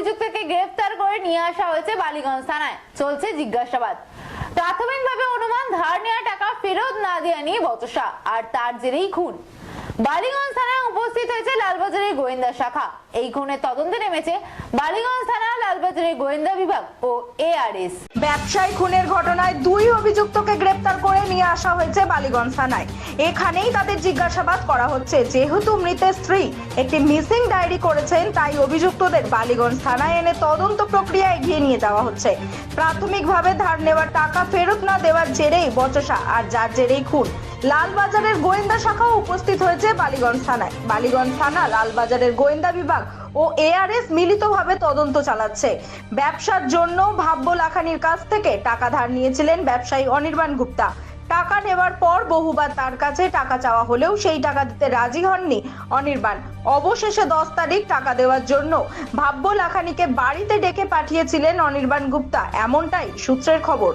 অভিযুক্তকে গ্রেফতার করে নিয়ে আসা হয়েছে বালিগঞ্জ থানায়। চলছে জিজ্ঞাসাবাদ। প্রাথমিকভাবে অনুমান, ধার নেওয়া টাকা ফেরত না দেওয়া নিয়ে বচসা, আর তার জেরেই খুন। বালিগঞ্জ থানায় উপস্থিত হয়েছে লালবাজারের গোয়েন্দা শাখা। এই খুনের তদন্তে নেমেছে বালিগঞ্জ থানা লালবাজারের গোয়েন্দা বিভাগ ও এআরএস ব্যবসায়ী খুনের ঘটনায় দুই অভিযুক্তকে গ্রেপ্তার করে নিয়ে আসা হয়েছে বালিগঞ্জ থানায়। এখানেই তাদের জিজ্ঞাসাবাদ করা হচ্ছে, যেহেতু মৃতের স্ত্রী একটি মিসিং ডায়েরি করেছেন, তাই অভিযুক্তদের বালিগঞ্জ থানায় এনে তদন্ত প্রক্রিয়া এগিয়ে নিয়ে যাওয়া হচ্ছে। প্রাথমিকভাবে ধার নেওয়ার টাকা ফেরত না দেওয়ার জেরেই বচসা আর যার জেরেই খুন। লালবাজারের গোয়েন্দা শাখাও উপস্থিত হয়েছে বালিগঞ্জ থানায়। বালিগঞ্জ থানা, লালবাজারের গোয়েন্দা বিভাগ ও এআরএস মিলিতভাবে তদন্ত চালাচ্ছে। ব্যবসার জন্য ভাব্য লাখানির কাছ থেকে টাকা ধার নিয়েছিলেন ব্যবসায়ী অনির্বাণ গুপ্তা। টাকা নেওয়ার পর বহুবার তার কাছে টাকা চাওয়া হলেও সেই টাকা দিতে রাজি হননি অনির্বাণ। অবশেষে দশ তারিখ টাকা দেওয়ার জন্য ভাব্য লাখানিকে বাড়িতে ডেকে পাঠিয়েছিলেন অনির্বাণ গুপ্তা। এমনটাই সূত্রের খবর।